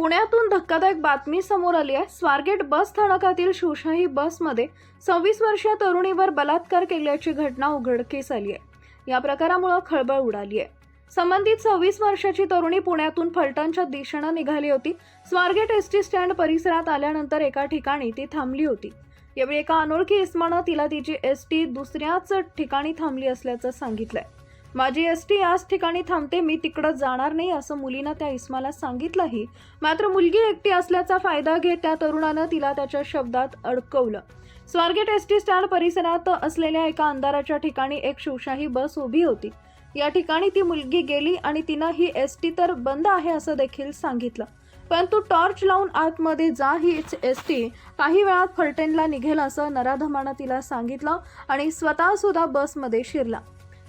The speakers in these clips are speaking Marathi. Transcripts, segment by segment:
पुण्यातून धक्कादायक बातमी समोर आली आहे. स्वारगेट बस स्थानकातील शिवशाही बसमध्ये सव्वीस वर्षीय तरुणीवर बलात्कार केल्याची घटना उघडकीस आली आहे. या प्रकारामुळे खळबळ उडाली आहे. संबंधित सव्वीस वर्षाची तरुणी पुण्यातून फलटणच्या दिशेनं निघाली होती. स्वारगेट एस टी स्टँड परिसरात आल्यानंतर एका ठिकाणी ती थांबली होती. यावेळी एका अनोळखी इस्मानं तिला तिची एस टी दुसऱ्याच ठिकाणी थांबली असल्याचं सांगितलंय. माझी एस टी याच ठिकाणी थांबते मी तिकडं जाणार नाही असं मुलीनं त्या इस्माला सांगितलंही. मात्र मुलगी एकटी असल्याचा फायदा घेत त्या तरुणानं तिला त्याच्या शब्दात अडकवलं. स्वारगेट एस टी स्टँड परिसरात असलेल्या एका अंधाराच्या ठिकाणी एक शिवशाही बस उभी होती. या ठिकाणी ती मुलगी गेली आणि तिनं ही एस टी तर बंद आहे असं देखील सांगितलं. परंतु टॉर्च लावून आतमध्ये जा ही एस टी काही वेळात फलटणला निघेल असं नराधमानं तिला सांगितलं आणि स्वतःसुद्धा बसमध्ये शिरला.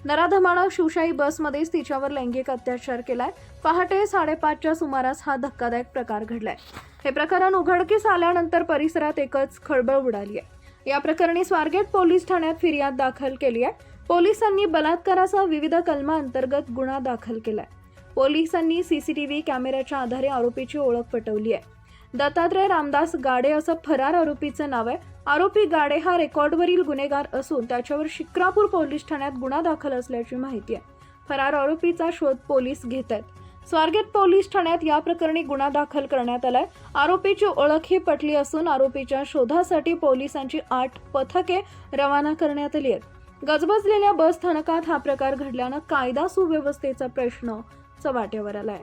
नराधमानं शिवशाही बसमध्येच तिच्यावर लैंगिक अत्याचार केलाय. पहाटे साडेपाचच्या सुमारास हा धक्कादायक प्रकार घडलाय. हे प्रकरण उघडकीस आल्यानंतर परिसरात एकच खळबळ उडाली आहे. या प्रकरणी स्वारगेट पोलीस ठाण्यात फिर्याद दाखल केली आहे. पोलिसांनी बलात्कारासह विविध कलमाअंतर्गत गुन्हा दाखल केलाय. पोलिसांनी सीसीटीव्ही कॅमेऱ्याच्या आधारे आरोपीची ओळख पटवली आहे. दत्तात्रय रामदास गाडे असं फरार आरोपीचं नाव आहे. आरोपी गाडे हा रेकॉर्डवरील गुन्हेगार असून त्याच्यावर शिक्रापूर पोलीस ठाण्यात गुन्हा दाखल असल्याची माहिती आहे. फरार आरोपीचा शोध पोलीस घेत आहेत. स्वारगेट पोलीस ठाण्यात या प्रकरणी गुन्हा दाखल करण्यात आलाय. आरोपीची ओळख ही पटली असून आरोपीच्या शोधासाठी पोलिसांची आठ पथके रवाना करण्यात आली आहेत. गजबजलेल्या बस स्थानकात हा प्रकार घडल्यानं कायदा सुव्यवस्थेचा प्रश्न चव्हाट्यावर आलाय.